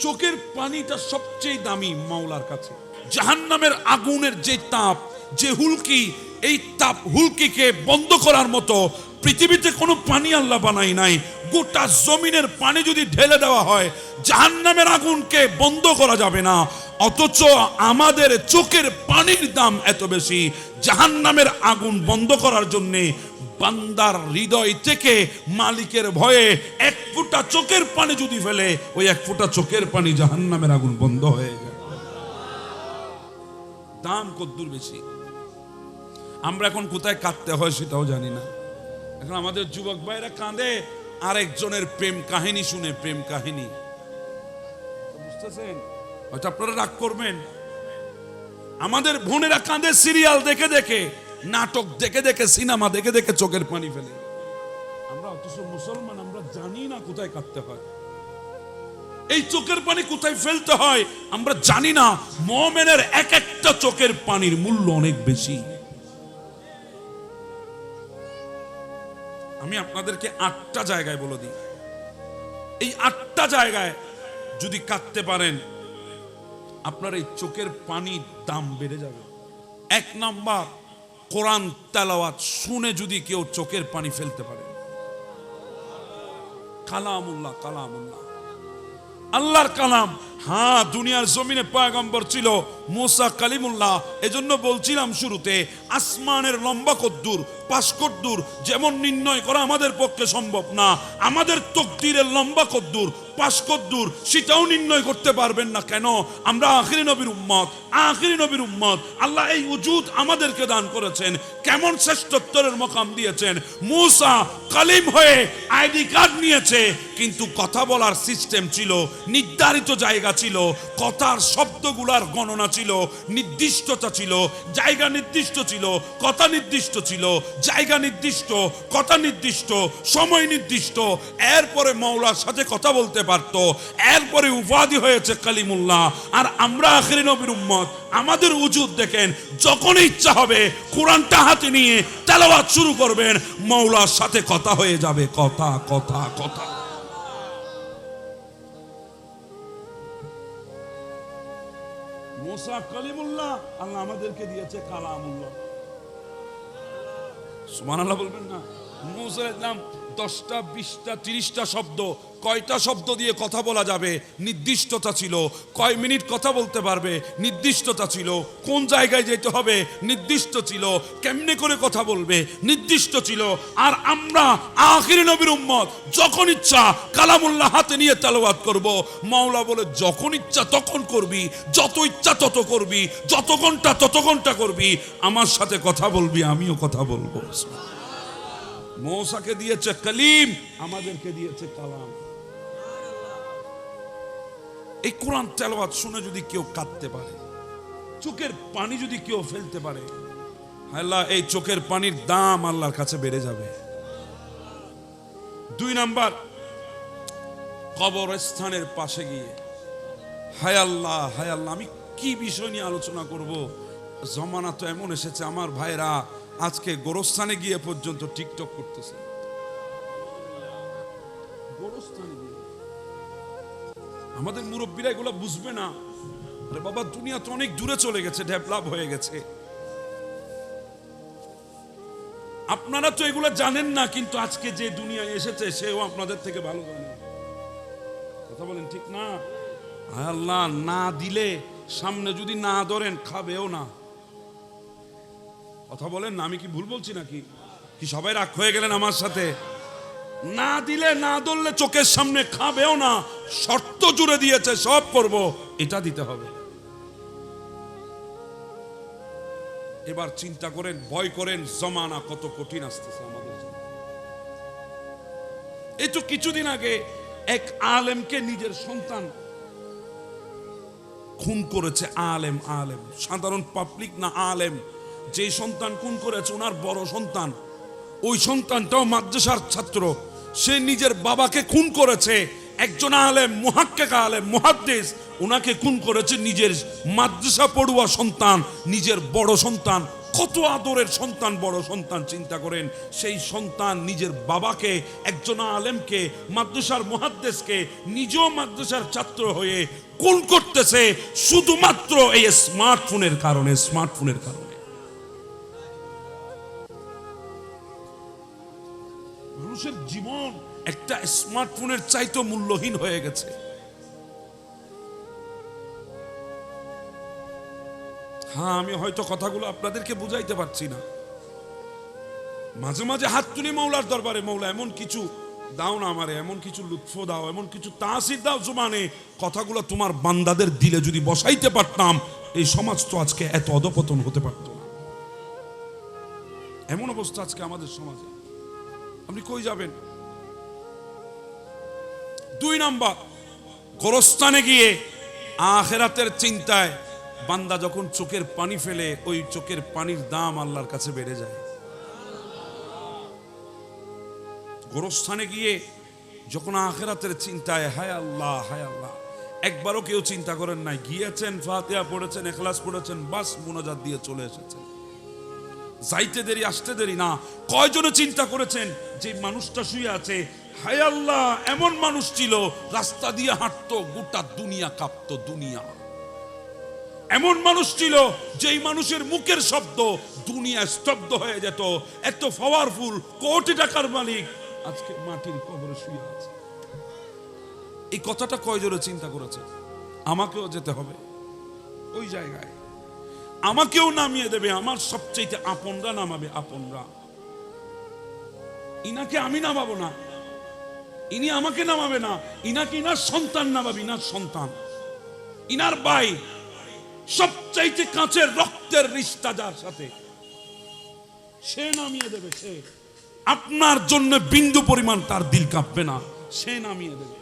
চোখের পানিটা সবচেয়ে দামি মাওলার কাছে। জাহান্নামের আগুনের যে তাপ, যে হুলকি, এই তাপ হুলকিকে বন্ধ করার মতো পৃথিবীতে কোনো পানি আল্লাহ বানাই নাই। গোটা জমিনের পানি যদি ঢেলে দেওয়া হয়, জাহান্নামের আগুনকে বন্ধ করা যাবে না। অথচ আমাদের চোখের পানির দাম এত বেশি। জাহান্নামের আগুন বন্ধ করার জন্যে বান্দার হৃদয় থেকে মালিকের ভয়ে এক ফোঁটা চোখের পানি যদি ফেলে, ওই এক ফোঁটা চোখের পানি জাহান্নামের আগুন বন্ধ হয়ে যায়। দাম কদ্দুর বেশি। আমরা এখন কোথায় কাঁদতে হয় সেটাও জানি না। এখন আমাদের যুবক ভাইরা কাঁদে, আরেকজনের প্রেম কাহিনী শুনে, প্রেম কাহিনী। বুঝতেছেন? হয়তো আপনারা রাগ করবেন। আমাদের বোনেরা কাঁদে, সিরিয়াল দেখে দেখে, নাটক দেখে দেখে, সিনেমা দেখে দেখে চোখের পানি ফেলে। আমরা অথচ মুসলমান, আমরা জানি না কোথায় কাঁদতে হয়। এই চোখের পানি কোথায় ফেলতে হয়, আমরা জানি না। মোমেনের এক একটা চোখের পানির মূল্য অনেক বেশি। আমি আপনাদেরকে আটটা জায়গায় বলে দিই। এই আটটা জায়গায় যদি কাঁদতে পারেন, আপনার এই চোখের পানির দাম বেড়ে যাবে। এক নাম্বার, কোরআন তেলাওয়াত শুনে যদি কেউ চোখের পানি ফেলতে পারে। কালামুল্লাহ কালামুল্লাহ। আল্লাহর কালাম হ্যাঁ দুনিয়ার জমিনে পয়গম্বর ছিল মুসা কালিমুল্লাহ, এজন্য বলছিলাম শুরুতে, আসমানের লম্বা কদ্দুর, পাশ কদ্দুর যেমন নির্ণয় করা আমাদের পক্ষে সম্ভব না, আমাদের তকদিরের লম্বা কদ্দুর, পাশ কদ্দুর, সেটাও নির্ণয় করতে পারবেন না কেন? আমরা আখিরি নবীর উম্মত, আখিরি নবীর উম্মত, আল্লাহ এই উজুদ আমাদেরকে দান করেছেন, কেমন শ্রেষ্ঠত্বরের মকাম দিয়েছেন। মুসা কালিম হয়ে আইডি কার্ড নিয়েছে, কিন্তু কথা বলার সিস্টেম ছিল, নির্ধারিত জায়গা ছিল, কথার শব্দগুলার গণনা ছিল নির্দিষ্টতা ছিল, জায়গা নির্দিষ্ট ছিল, কথা নির্দিষ্ট ছিল, জায়গা নির্দিষ্ট, কথা নির্দিষ্ট, সময় নির্দিষ্ট। এরপরে মৌলার সাথে কথা বলতে পারত, এরপরে উপাধি হয়েছে কালিমুল্লাহ। আর আমরা আখেরি নবীর উম্মত, আমাদের উজুদ দেখেন, যখন ইচ্ছা হবে কোরআনটা হাতে নিয়ে তেলাওয়াত শুরু করবেন মৌলার সাথে কথা হয়ে যাবে, কথা কথা কথা। মোসা কলিমুল্লাহ আল্লাহ আমাদেরকে দিয়েছে কালামুল্লাহ। আল্লাহ বলবেন না। মৌসা ইসলাম দশটা, বিশটা, তিরিশটা শব্দ, কয়টা শব্দ দিয়ে কথা বলা যাবে? নির্দিষ্টতা ছিল। কয় মিনিট কথা বলতে পারবে? নির্দিষ্টতা ছিল। কোন জায়গায় যেতে হবে? নির্দিষ্ট ছিল। কেমনে করে কথা বলবে? নির্দিষ্ট ছিল। আর আমরা আখিরি নবীর উম্মত, যখন ইচ্ছা কালামুল্লাহ হাতে নিয়ে তেলাওয়াত করব। মাওলা বলে, যখন ইচ্ছা তখন করবি। যত ইচ্ছা তত করবি। যত ঘণ্টা তত ঘণ্টা করবি। আমার সাথে কথা বলবি, আমিও কথা বলব। মৌসাকে দিয়েছে কালিম, আমাদেরকে দিয়েছে কালাম। এই কোরআন তেলাওয়াত শুনে যদি কেউ কাঁদতে পারে, চোখের পানি যদি কেউ ফেলতে পারে আল্লাহ এই চোখের পানির দাম আল্লাহর কাছে বেড়ে যাবে। দুই নাম্বার, কবরস্থানের পাশে গিয়ে, হায় আল্লাহ হায় আল্লাহ, আমি কি বিষয় নিয়ে আলোচনা করব? জমানা তো এমন এসেছে, আমার ভাইরা আজকে গোরস্থানে গিয়ে পর্যন্ত টিকটক করতেছে। আমাদের মুরব্বীরা এগুলো বুঝবে না। আরে বাবা, দুনিয়া তো অনেক দূরে চলে গেছে, ডেভেলপ হয়ে গেছে। আপনারা তো এগুলো জানেন না, কিন্তু আজকে যে দুনিয়ায় এসেছে, সেও আপনাদের থেকে ভালো জানে। কথা বলেন ঠিক না? আল্লাহ, না দিলে সামনে যদি না ধরেন, খাবেও না। কথা বলেন না, আমি কি ভুল বলছি নাকি? কি সবাই রাগ হয়ে গেলেন আমার সাথে? না দিলে, না ধরলে চোখের সামনে খাবেও না, শর্ত জুড়ে দিয়েছে, সব করব, এটা দিতে হবে। এবার চিন্তা করেন, ভয় করেন, জমানা কত কঠিন আসতেছে আমাদের জন্য। এই তো কিছুদিন আগে এক আলেমকে নিজের সন্তান খুন করেছে, আলেম আলেম, সাধারণ পাবলিক না আলেম যে সন্তান খুন করেছে, ওনার বড় সন্তান। ওই সন্তানটাও মাদ্রাসার ছাত্র। সে নিজের বাবাকে খুন করেছে। একজন আলেম, মুহাক্কেক আলেম, মুহাদ্দিস, ওনাকে খুন করেছে নিজের মাদ্রাসা পড়ুয়া সন্তান, নিজের বড় সন্তান। কত আদরের সন্তান, বড় সন্তান, চিন্তা করেন। সেই সন্তান নিজের বাবাকে, একজন আলেমকে, মাদ্রাসার মহাদ্দেশকে নিজেও মাদ্রাসার ছাত্র হয়ে কোন করতেছে। শুধুমাত্র এই স্মার্টফোনের কারণে স্মার্টফোনের কারণে। একটা স্মার্টফোনের চাইতো মূল্যহীন হয়ে গেছে। হ্যাঁ আমি হয়তো কথাগুলো আপনাদেরকে বুঝাইতে পারছি না। মাঝে মাঝে হাত তুলি মৌলার দরবারে মৌলা এমন কিছু দাও না আমারে, এমন কিছু লুৎফ দাও, এমন কিছু তাসির দাও জুমানে কথাগুলো তোমার বান্দাদের দিলে যদি বসাইতে পারতাম, এই সমাজ তো আজকে এত অধপতন হতে পারত না। এমন অবস্থা আজকে আমাদের সমাজে। আপনি কই যাবেন? দুই নাম্বার, গোরস্থানে গিয়ে আখেরাতের চিন্তায় বান্দা যখন চোখের পানি ফেলে, ওই চোখের পানির দাম আল্লাহর কাছে বেড়ে যায়। গোরস্থানে গিয়ে যখন আখেরাতের চিন্তায়, হায় আল্লাহ হায় আল্লাহ, একবারও কেউ চিন্তা করেন নাই, গিয়েছেন, ফাতিহা পড়েছেন, এখলাস পড়েছেন, বাস মোনাজাত দিয়ে চলে এসেছেন। যাইতে দেরি, আসতে দেরি না, কয়জনে চিন্তা করেছেন যে মানুষটা শুয়ে আছে হায় এমন মানুষ ছিল, রাস্তা দিয়ে হাঁটতো, গোটা দুনিয়া কাঁপতো, দুনিয়া। এমন মানুষ ছিল, যেই মানুষের মুখের শব্দ দুনিয়া স্তব্ধ হয়ে যেত, এত পাওয়ারফুল কোটি টাকার মালিক আজকে মাটির কবরে শুয়ে আছে। এই কথাটা কয়জনে চিন্তা করেছে? আমাকেও যেতে হবে। ওই জায়গায়। আমাকেও নামিয়ে দেবে, আমার সবচেয়ে আপনরা নামাবে আপনরা। ইনাকে আমি নামাবো না। ইনি আমাকে নামাবে না। ইনাকে ইনার সন্তান নামাবে, ইনার সন্তান। ইনার ভাই সবচাইতে কাঁচের রক্তের রিস্তা যার সাথে। সে নামিয়ে দেবে, সে। আপনার জন্য বিন্দু পরিমাণ তার দিল কাঁপবে না। সে নামিয়ে দেবে।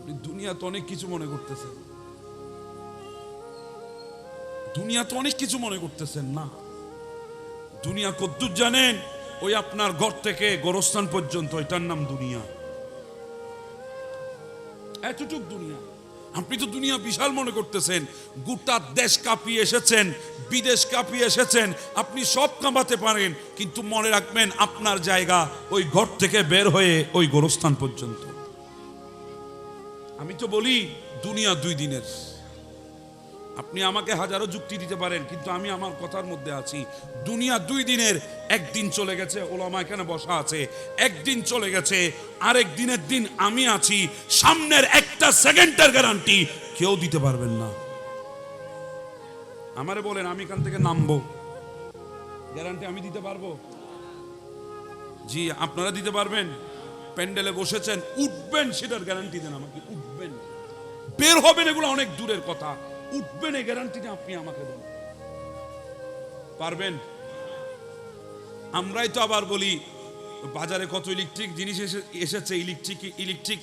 আপনি দুনিয়াতে অনেক কিছু মনে করতেছেন। দুনিয়াতে অনেক কিছু মনে করতেছেন না। দুনিয়া কদ্দুর জানেন ওই আপনার ঘর থেকে গোরস্থান পর্যন্ত, এটার নাম দুনিয়া। এতটুক দুনিয়া। আপনি তো দুনিয়া বিশাল মনে করতেছেন। গোটা দেশ কাঁপিয়ে এসেছেন, বিদেশ কাঁপিয়ে এসেছেন, আপনি সব কামাতে পারেন, কিন্তু মনে রাখবেন আপনার জায়গা ওই ঘর থেকে বের হয়ে ওই গোরস্থান পর্যন্ত। আমি তো বলি, দুনিয়া দুই দিনের। আপনি আমাকে হাজারো যুক্তি দিতে পারেন, কিন্তু আমি আমার কথার মধ্যে আছি। দুনিয়া দুই দিনের, একদিন চলে গেছে, ওলামা এখানে বসা আছে। একদিন চলে গেছে, আরেক দিনের দিন আমি আছি, সামনের একটা সেকেন্ডের গ্যারান্টি কেউ দিতে পারবেন না। আমারে বলেন, আমি এখান থেকে নামবো। গ্যারান্টি আমি দিতে পারব? জি, আপনারা দিতে পারবেন। প্যান্ডেলে বসেছেন, উঠবেন, সেটার গ্যারান্টি দেন আমাকে, উঠবেন। বের হবেন এগুলো অনেক দূরের কথা। উঠবেন এই গ্যারান্টিটা আপনি আমাকে দেন পারবেন? আমরাই তো আবার বলি, বাজারে কত ইলেকট্রিক জিনিস এসে- এসেছে ইলেকট্রিক ইলেকট্রিক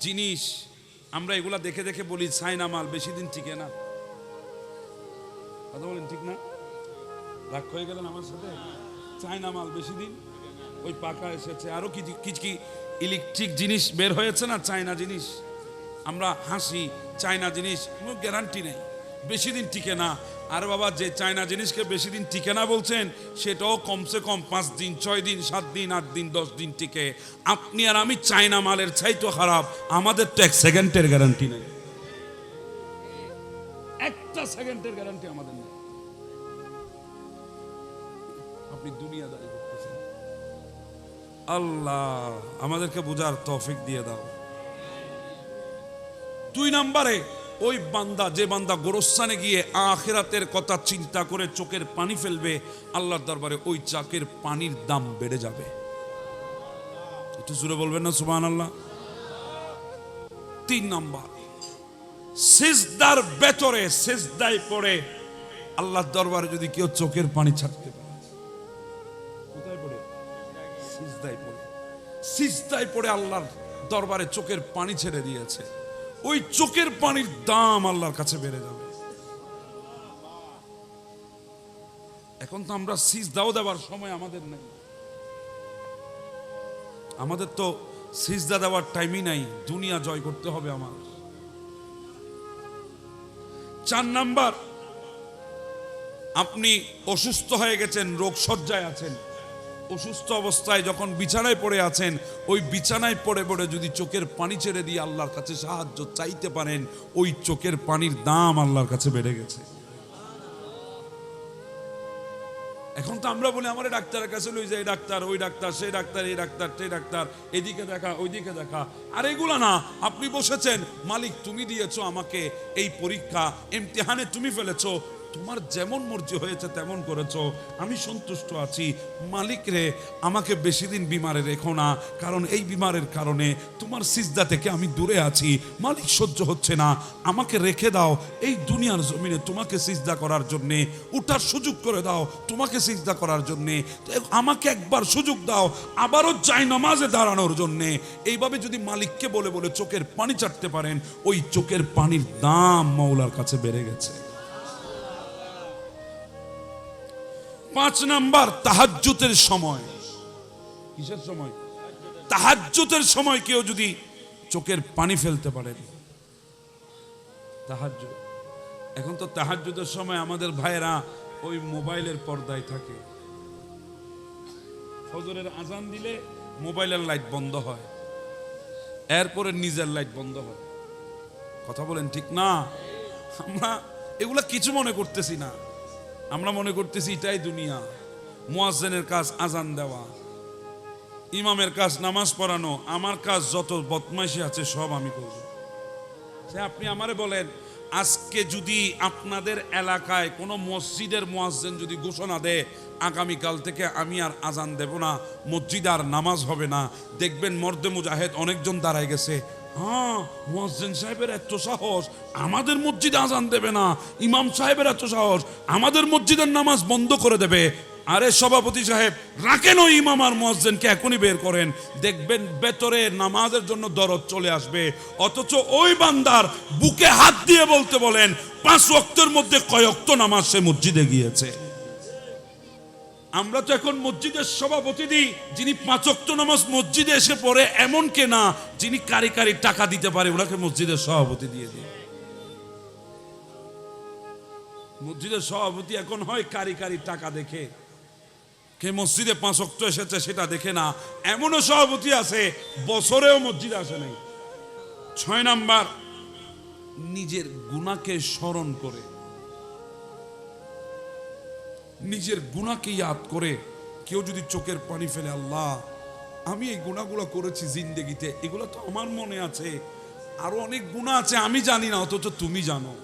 জিনিস। আমরা এগুলা দেখে দেখে বলি চায়না মাল, বেশি দিন টিকে না। কথা বলেন, ঠিক না? রাগ হয়ে গেলেন আমার সাথে? চায়না মাল, বেশি দিন? ওই পাকা এসেছে। আরও কি কি কি ইলেকট্রিক জিনিস বের হয়েছে না চায়না জিনিস? আমরা হাসি চায়না জিনিস? কোনো গ্যারান্টি নেই। বেশি দিন টিকে না। আর বাবা, যে চায়না জিনিসকে বেশি দিন টিকে না বলছেন, সেটাও কমসে কম পাঁচ দিন, ছয় দিন, সাত দিন, আট দিন, দশ দিন টিকে। আপনি আর আমি চায়না মালের চাইতো খারাপ, আমাদের তো এক সেকেন্ডের গ্যারান্টি নেই। একটা সেকেন্ডের গ্যারান্টি আমাদের নেই। আপনি দুনিয়াদারি করতেছেন। আল্লাহ, আমাদেরকে বোঝার তৌফিক দিয়ে দাও। দুই নম্বরে ওই বান্দা, যে বান্দা গোরস্থানে গিয়ে আখেরাতের কথা চিন্তা করে চোখের পানি ফেলবে, আল্লাহর দরবারে ওই চাকের পানির দাম বেড়ে যাবে। একটু জুড়ে বলবেন না সুবান আল্লাহ তিন নম্বর, সিজদার ভেতরে, সিজদায় পড়ে আল্লাহর দরবারে যদি কেউ চোখের পানি ছাড়তে পারে। কোথায় পড়ে? সিজদায় পড়ে। সিজদায় পড়ে আল্লাহর দরবারে চোখের পানি ছেড়ে দিয়েছে। ওই চোখের পানির দাম আল্লাহর কাছে বেড়ে যাবে। এখন তো আমরা সিজদাও দেওয়ার সময় আমাদের নেই। আমাদের তো সিজদা দেওয়ার টাইমই নাই, দুনিয়া জয় করতে হবে আমার। চার নাম্বার, আপনি অসুস্থ হয়ে গেছেন রোগ সজ্জায় আছেন। অসুস্থ অবস্থায় যখন বিছানায় পড়ে আছেন, ওই বিছানায় পড়ে পড়ে যদি চোখের পানি ছেড়ে দিয়ে আল্লাহর কাছে সাহায্য চাইতে পারেন, ওই চোখের পানির দাম আল্লাহর কাছে বেড়ে গেছে। এখন তো আমরা বলি, আমার ডাক্তারের কাছে লই যাই, ডাক্তার, ওই ডাক্তার, সেই ডাক্তার, এই ডাক্তার, সেই ডাক্তার, এদিকে দেখা, ওইদিকে দেখা। আর এগুলা না, আপনি বসেছেন, মালিক তুমি দিয়েছ আমাকে, এই পরীক্ষা, ইমতিহানে তুমি ফেলেছো তোমার যেমন মর্জি হয়েছে তেমন করেছ। আমি সন্তুষ্ট আছি। মালিক রে, আমাকে বেশি দিন বিমারে রেখো না, কারণ এই বিমারের কারণে তোমার সিজদা থেকে আমি দূরে আছি। মালিক সহ্য হচ্ছে না। আমাকে রেখে দাও। এই দুনিয়ার জমিনে তোমাকে সিজদা করার জন্যে, উঠার সুযোগ করে দাও তোমাকে সিজদা করার জন্যে। আমাকে একবার সুযোগ দাও, আবারও চাই নামাজে দাঁড়ানোর জন্যে। এইভাবে যদি মালিককে বলে বলে চোখের পানি চাটতে পারেন, ওই চোখের পানির দাম মৌলার কাছে বেড়ে গেছে। পাঁচ নাম্বার তাহাজ্জুতের সময়। কিসের সময়? তাহাজ্জুতের সময় কেউ যদি চোখের পানি ফেলতে পারেন তাহাজ্জুদ। এখন তো তাহাজ্জুদের সময় আমাদের ভাইয়েরা ওই মোবাইলের পর্দায় থাকে। ফজরের আজান দিলে মোবাইলের লাইট বন্ধ হয়। এরপরে নিজের লাইট বন্ধ হয়। কথা বলেন ঠিক না? আমরা এগুলা কিছু মনে করতেছি না। আমরা মনে করতেছি এটাই দুনিয়া। মোয়াজ্জেনের কাজ আজান দেওয়া। ইমামের কাজ নামাজ পড়ানো, আমার কাজ যত বদমাইশি আছে সব আমি করব। সে আপনি আমারে বলেন, আজকে যদি আপনাদের এলাকায় কোনো মসজিদের মোয়াজ্জেন যদি ঘোষণা দেয়, আগামীকাল থেকে আমি আর আজান দেব না, মসজিদ আর নামাজ হবে না। দেখবেন মর্দে মুজাহেদ অনেকজন দাঁড়ায় গেছে হ্যাঁ মুয়াজ্জেন সাহেবের এত সাহস, আমাদের মসজিদে আজান দেবে না, ইমাম সাহেবের এত সাহস, আমাদের মসজিদের নামাজ বন্ধ করে দেবে। আরে সভাপতি সাহেব, রাখেন ওই ইমাম আর মুয়াজ্জেনকে এখনই বের করেন। দেখবেন ভেতরে নামাজের জন্য দরদ চলে আসবে। অথচ ওই বান্দার বুকে হাত দিয়ে বলতে বলেন, পাঁচ ওয়াক্তের মধ্যে কয়ক্ত নামাজ সে মসজিদে গিয়েছে। আমরা তো এখন মসজিদের সভাপতি দিই, যিনি পাঁচক্ত নামাজ মসজিদে এসে পড়ে, এমন কে না যিনি কারি কারি টাকা দিতে পারে, ওনাকে মসজিদের সভাপতি দিয়ে দিই। মসজিদের সভাপতি এখন হয় কারি কারি টাকা দেখে। কে মসজিদে পাঁচ অক্ট এসেছে সেটা দেখে না। এমনও সভাপতি আছে, বছরেও মসজিদে আসে নাই। ছয় নাম্বার, নিজের গুণাকে স্মরণ করে। নিজের গুণাকে ইয়াদ করে কেউ যদি চোখের পানি ফেলে, আল্লাহ, আমি এই গুণাগুলো করেছি জিন্দেগিতে, এগুলো তো আমার মনে আছে। আরও অনেক গুণা আছে, আমি জানি না, অথচ তুমি জানো।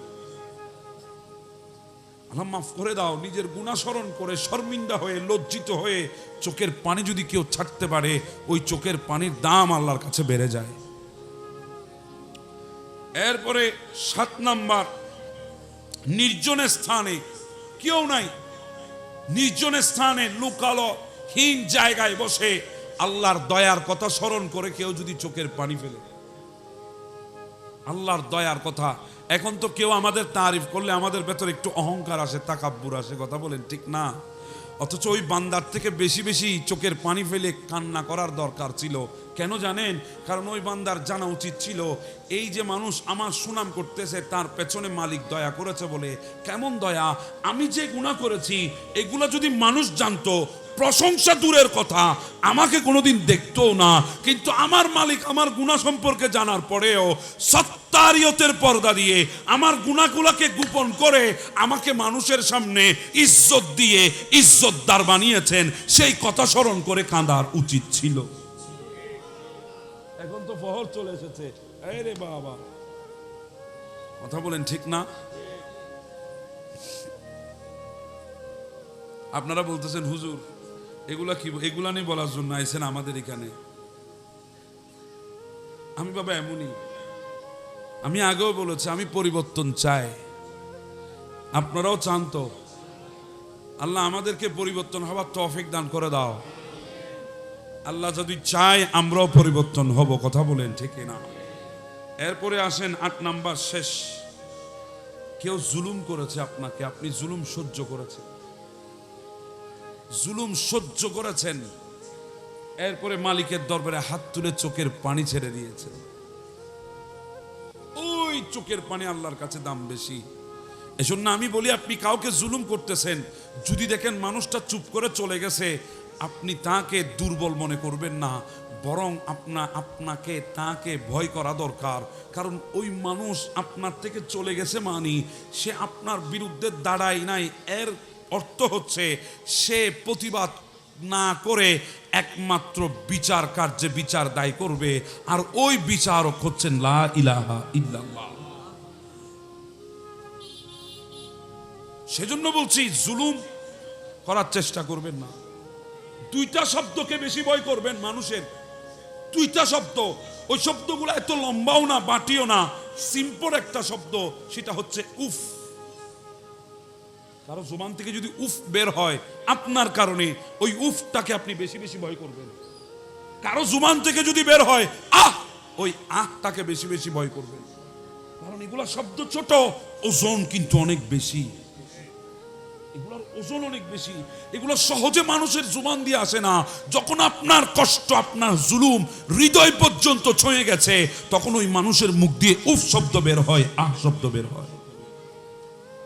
আল্লাহ মাফ করে দাও, নিজের গুণা স্মরণ করে শর্মিন্দা হয়ে, লজ্জিত হয়ে চোখের পানি যদি কেউ ছাড়তে পারে, ওই চোখের পানির দাম আল্লাহর কাছে বেড়ে যায়। এরপরে সাত নাম্বার, নির্জনের স্থানে কেউ নাই নির্জন স্থানে লুকালো, হীন জায়গায় বসে আল্লাহর দয়ার কথা স্মরণ করে কেউ যদি চোখের পানি ফেলে আল্লাহর দয়ার কথা। এখন তো কেউ আমাদের তারিফ করলে আমাদের ভেতরে একটু অহংকার আসে, তাকাব্বুর আসে, কথা বলেন ঠিক না? অথচ ওই বান্দার থেকে বেশি বেশি চোখের পানি ফেলে কান্না করার দরকার ছিল। কেন জানেন? কারণ ওই বান্দার জানা উচিত ছিল, এই যে মানুষ আমার সুনাম করতেছে, তার পেছনে মালিক দয়া করেছে বলে। কেমন দয়া? আমি যে গুণা করেছি, এগুলো যদি মানুষ জানতো প্রশংসা দূরের কথা। আমাকে কোনোদিন দেখতো না। কিন্তু আমার মালিক আমার গুণা সম্পর্কে জানার পরেও সত্তারিয়তের পর্দা দিয়ে আমার গুণাগুলাকে গোপন করে আমাকে মানুষের সামনে ইজ্জত দিয়ে ইজ্জতদার বানিয়েছেন। সেই কথা স্মরণ করে কাঁদার উচিত ছিল। এখন তো ফহর চলে এসেছে। রে বাবা। কথা বলেন ঠিক না? আপনারা বলতেছেন, হুজুর এগুলা কি এগুলা নিয়ে বলার জন্য আইছেন আমাদের এখানে। আমি বাবা এমনই। আমি আগেও বলেছি, আমি পরিবর্তন চাই। আপনারাও চান তো। আল্লাহ আমাদেরকে পরিবর্তন হওয়ার তফিক দান করে দাও। আল্লাহ যদি চায়, আমরাও পরিবর্তন হব, কথা বলেন ঠিক না এরপরে আসেন আট নাম্বার শেষ। কেউ জুলুম করেছে আপনাকে, আপনি জুলুম সহ্য করেছেন। জুলুম সহ্য করেছেন। এরপরে মালিকের দরবারে হাত তুলে চোখের পানি ছেড়ে দিয়েছে। ওই চোখের পানি আল্লাহর কাছে দাম বেশি। এজন্য আমি বলি, আপনি কাউকে জুলুম করতেছেন, যদি দেখেন মানুষটা চুপ করে চলে গেছে, আপনি তাকে দুর্বল মনে করবেন না, বরং আপনা, আপনাকে তাকে ভয় করা দরকার। কারণ ওই মানুষ আপনার থেকে চলে গেছে মানি, সে আপনার বিরুদ্ধে দাঁড়ায় নাই, এর অর্থ হচ্ছে সে প্রতিবাদ না করে একমাত্র বিচার কার্যে বিচার দায় করবে, আর ওই বিচারক হচ্ছেন লা ইলাহা ইল্লাল্লাহ। সেজন্য বলছি, জুলুম করার চেষ্টা করবেন না। দুইটা শব্দকে বেশি ভয় করবেন মানুষের। দুইটা শব্দ, ওই শব্দগুলো এত লম্বাও না, বাটিও না সিম্পল একটা শব্দ, সেটা হচ্ছে উফ। কারও জোবান থেকে যদি উফ বের হয়, আপনার কারণে ওই উফটাকে আপনি বেশি বেশি ভয় করবেন। কারও জুবান থেকে যদি বের হয়, আহ! ওই আহটাকে বেশি বেশি ভয় করবেন। কারণ এগুলা শব্দ ছোট, ওজন কিন্তু অনেক বেশি। এগুলোর ওজন অনেক বেশি। এগুলো সহজে মানুষের জুবান দিয়ে আসে না। যখন আপনার কষ্ট, আপনার জুলুম হৃদয় পর্যন্ত ছুঁয়ে গেছে, তখন ওই মানুষের মুখ দিয়ে উফ শব্দ বের হয়, আহ শব্দ বের হয়।